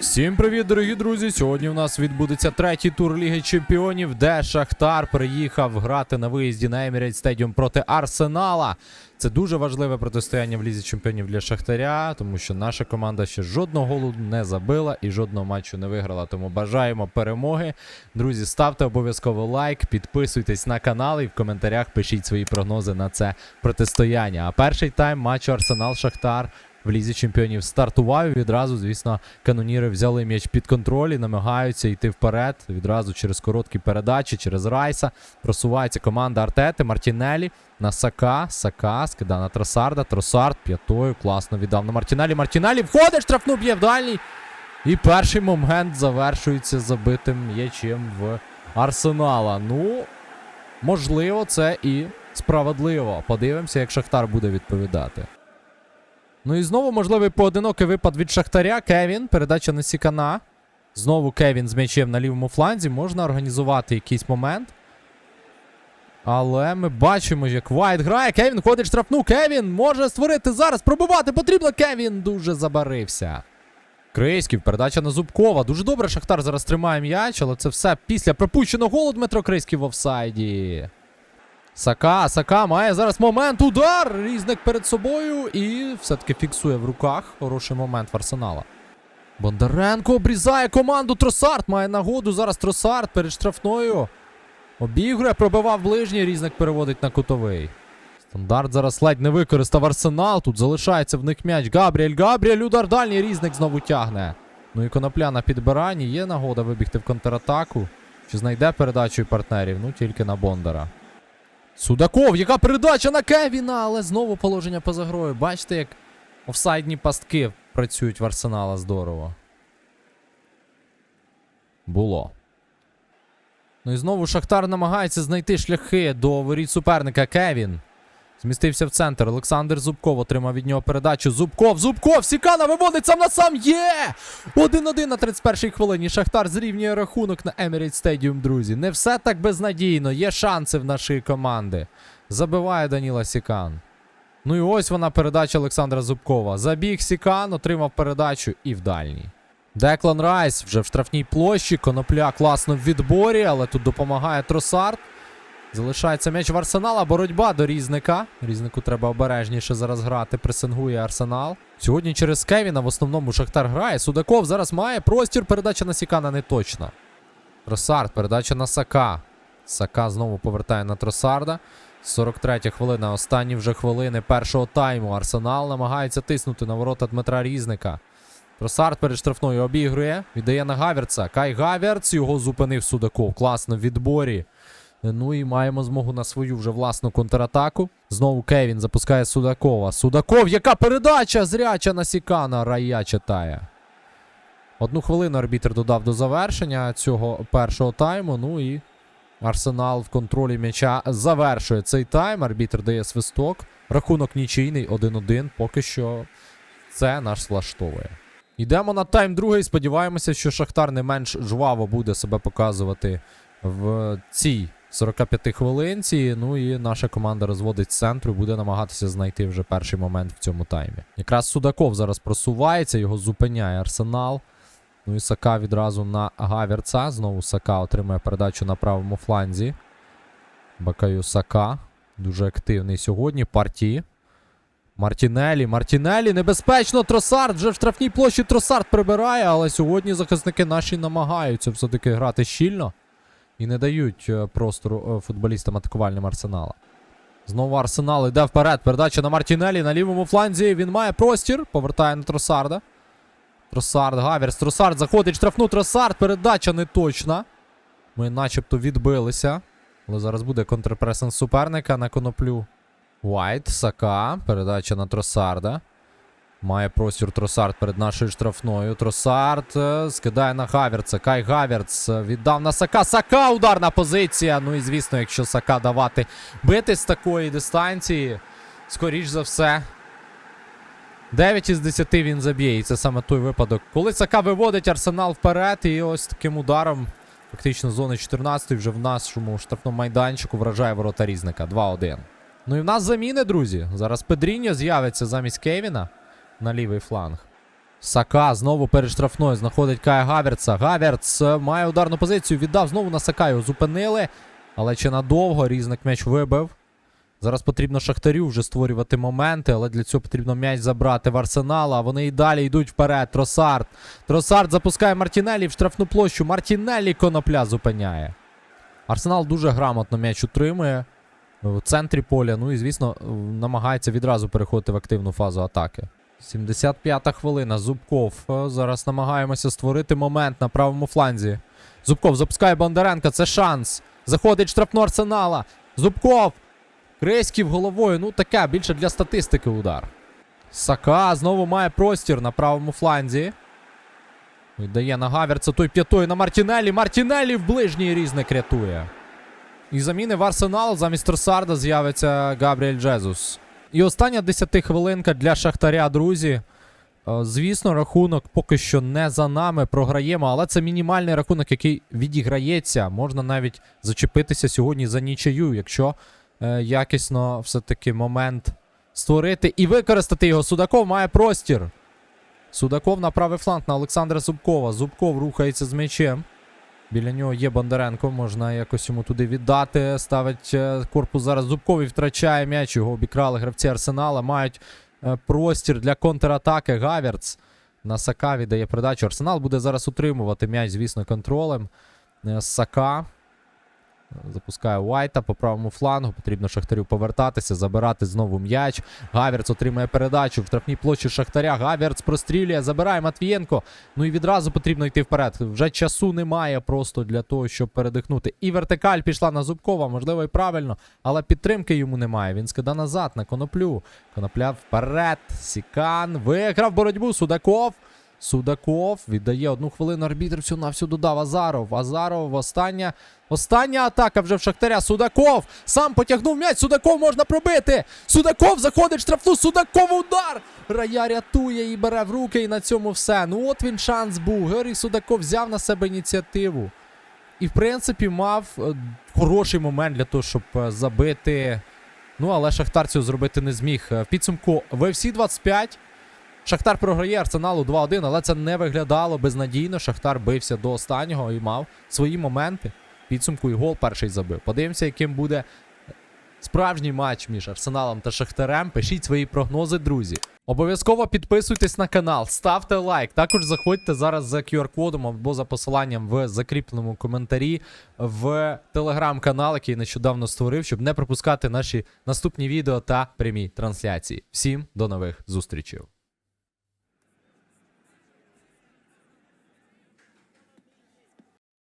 Всім привіт, дорогі друзі! Сьогодні у нас відбудеться третій тур Ліги Чемпіонів, де Шахтар приїхав грати на виїзді на Emirates Stadium проти Арсенала. Це дуже важливе протистояння в Лізі Чемпіонів для Шахтаря, тому що наша команда ще жодного голу не забила і жодного матчу не виграла. Тому бажаємо перемоги. Друзі, ставте обов'язково лайк, підписуйтесь на канал і в коментарях пишіть свої прогнози на це протистояння. А перший тайм матчу Арсенал-Шахтар в лізі чемпіонів стартував відразу, звісно, каноніри взяли м'яч під контроль і намагаються йти вперед. Відразу через короткі передачі, через Райса. Просувається команда Артети, Мартінелі на Сака. Сака скидає на Тросарда. Тросард п'ятою. Класно віддав на Мартінелі. Мартінелі входить, штрафну б'є в дальній. І перший момент завершується забитим м'ячем в Арсенала. Ну, можливо, це і справедливо. Подивимося, як Шахтар буде відповідати. Ну і знову можливий поодинокий випад від Шахтаря. Кевін. Передача на Сікана. Знову Кевін з м'ячем на лівому фланзі. Можна організувати якийсь момент. Але ми бачимо, як Вайт грає. Кевін ходить в штрафну. Кевін може створити зараз. Пробивати потрібно. Кевін дуже забарився. Крейськів, передача на Зубкова. Дуже добре, Шахтар зараз тримає м'яч, але це все після пропущеного голу Дмитро Крейський в офсайді. Сака, Сака має зараз момент. Удар! Різник перед собою і все-таки фіксує в руках. Хороший момент в Арсенала. Бондаренко обрізає команду. Тросард має нагоду. Зараз Тросард перед штрафною. Обігрує, пробивав ближній, різник переводить на кутовий. Стандарт зараз ледь не використав арсенал. Тут залишається в них м'яч. Габріель, Габріель, удар дальній різник знову тягне. Ну і конопля на підбиранні. Є нагода вибігти в контратаку. Чи знайде передачу партнерів? Ну тільки на Бондара. Судаков, яка передача на Кевіна, але знову положення поза грою. Бачите, як офсайдні пастки працюють в арсенала здорово. Було. Ну і знову Шахтар намагається знайти шляхи до воріт суперника. Кевін. Змістився в центр. Олександр Зубков отримав від нього передачу. Зубков, Зубков! Сікана виводить сам на сам. Є! 1-1 на 31-й хвилині. Шахтар зрівнює рахунок на Emirates Stadium, друзі. Не все так безнадійно. Є шанси в нашої команди. Забиває Даніла Сікан. Ну і ось вона передача Олександра Зубкова. Забіг Сікан, отримав передачу і в дальній. Деклан Райс вже в штрафній площі. Конопля класно в відборі, але тут допомагає Тросард. Залишається м'яч в Арсенала. Боротьба до різника. Різнику треба обережніше зараз грати. Пресингує Арсенал. Сьогодні через Кевіна в основному Шахтар грає. Судаков зараз має простір. Передача на Сікана не точна. Тросард, передача на Сака. Сака знову повертає на Тросарда. 43 хвилина. Останні вже хвилини першого тайму. Арсенал намагається тиснути на ворота Дмитра Різника. Тросард перед штрафною обігрує. Віддає на Гавірца. Кай Гавірц його зупинив Судаков. Класно відборі. Ну і маємо змогу на свою вже власну контратаку. Знову Кевін запускає Судакова. Судаков, яка передача зряча на Сікана. Рая читає. Одну хвилину арбітр додав до завершення цього першого тайму. Ну і Арсенал в контролі м'яча завершує цей тайм. Арбітр дає свисток. Рахунок нічийний 1-1. Поки що це наш влаштовує. Йдемо на тайм другий. Сподіваємося, що Шахтар не менш жваво буде себе показувати в цій 45 хвилинці. Ну і наша команда розводить з центру і буде намагатися знайти вже перший момент в цьому таймі. Якраз Судаков зараз просувається, його зупиняє Арсенал. Ну і Сака відразу на Гавірца. Знову Сака отримує передачу на правому фланзі. Бакаю Сака. Дуже активний сьогодні. Партії. Мартінелі. Мартінелі. Небезпечно. Тросард. Вже в штрафній площі Тросард прибирає, але сьогодні захисники наші намагаються все-таки грати щільно і не дають е, простору е, футболістам атакувальним Арсенала. Знову Арсенал йде вперед. Передача на Мартінелі на лівому фланзі. Він має простір. Повертає на Тросарда. Тросард, Гавірс. Тросард заходить штрафну. Тросард. Передача не точна. Ми начебто відбилися. Але зараз буде контрпресинг суперника на коноплю. Вайт, Сака. Передача на Тросарда. Має простір Тросард перед нашою штрафною. Тросард е, скидає на Гавірца. Кай Гавірц е, віддав на Сака. Сака ударна позиція. Ну і звісно, якщо Сака давати бити з такої дистанції, скоріш за все. 9 із 10 він заб'є. І це саме той випадок. Коли Сака виводить арсенал вперед, і ось таким ударом, фактично зони 14 вже в нашому штрафному майданчику вражає ворота різника. 2-1. Ну і в нас заміни, друзі. Зараз Педріньо з'явиться замість Кевіна на лівий фланг. Сака знову перед штрафною знаходить Кая Гаверца. Гаверц е, має ударну позицію, віддав знову на Сака. Його зупинили. Але чи надовго різник м'яч вибив. Зараз потрібно Шахтарю вже створювати моменти, але для цього потрібно м'яч забрати в арсенал. А вони і далі йдуть вперед. Тросард. Тросард запускає Мартінелі в штрафну площу. Мартінелі конопля зупиняє. Арсенал дуже грамотно м'яч утримує в центрі поля. Ну і, звісно, намагається відразу переходити в активну фазу атаки. 75-та хвилина. Зубков. Е, Зараз намагаємося створити момент на правому фланзі. Зубков запускає Бондаренка. Це шанс. Заходить штрафно арсенала. Зубков. Креськів головою. Ну таке, більше для статистики удар. Сака знову має простір на правому фланзі. Віддає на Гаверца той п'ятою на Мартінелі. Мартінелі в ближній різник рятує. І заміни в арсенал замість Тросарда з'явиться Габріель Джезус. І остання 10 хвилинка для Шахтаря, друзі. Е, Звісно, рахунок поки що не за нами. Програємо, але це мінімальний рахунок, який відіграється. Можна навіть зачепитися сьогодні за нічию, якщо е, якісно все-таки момент створити і використати його. Судаков має простір. Судаков на правий фланг на Олександра Зубкова. Зубков рухається з м'ячем. Біля нього є Бондаренко, можна якось йому туди віддати. Ставить е, корпус зараз Зубковий втрачає м'яч. Його обікрали гравці Арсенала. Мають е, простір для контратаки. Гаверц на Сака віддає передачу. Арсенал буде зараз утримувати м'яч, звісно, контролем. Е, Сака. Запускає Уайта по правому флангу. Потрібно Шахтарю повертатися, забирати знову м'яч. Гаверц отримує передачу в штрафній площі Шахтаря. Гаверц прострілює, забирає Матвієнко. Ну і відразу потрібно йти вперед. Вже часу немає просто для того, щоб передихнути. І вертикаль пішла на Зубкова, можливо, і правильно, але підтримки йому немає. Він скида назад на коноплю. Конопля вперед. Сікан виграв боротьбу. Судаков. Судаков віддає одну хвилину арбітр всю на всю додав Азаров. Азаров остання. Остання атака вже в Шахтаря. Судаков сам потягнув м'яч. Судаков можна пробити. Судаков заходить в штрафну. Судаков удар. Рая рятує і бере в руки. І на цьому все. Ну от він шанс був. Георгій Судаков взяв на себе ініціативу. І, в принципі, мав е, хороший момент для того, щоб е, забити. Ну, але Шахтар цього зробити не зміг. Е, В підсумку в всі 25. Шахтар програє Арсеналу 2-1, але це не виглядало безнадійно. Шахтар бився до останнього і мав свої моменти. Підсумку і гол перший забив. Подивимося, яким буде справжній матч між Арсеналом та Шахтарем. Пишіть свої прогнози, друзі. Обов'язково підписуйтесь на канал, ставте лайк. Також заходьте зараз за QR-кодом або за посиланням в закріпленому коментарі в телеграм-канал, який нещодавно створив, щоб не пропускати наші наступні відео та прямі трансляції. Всім до нових зустрічей.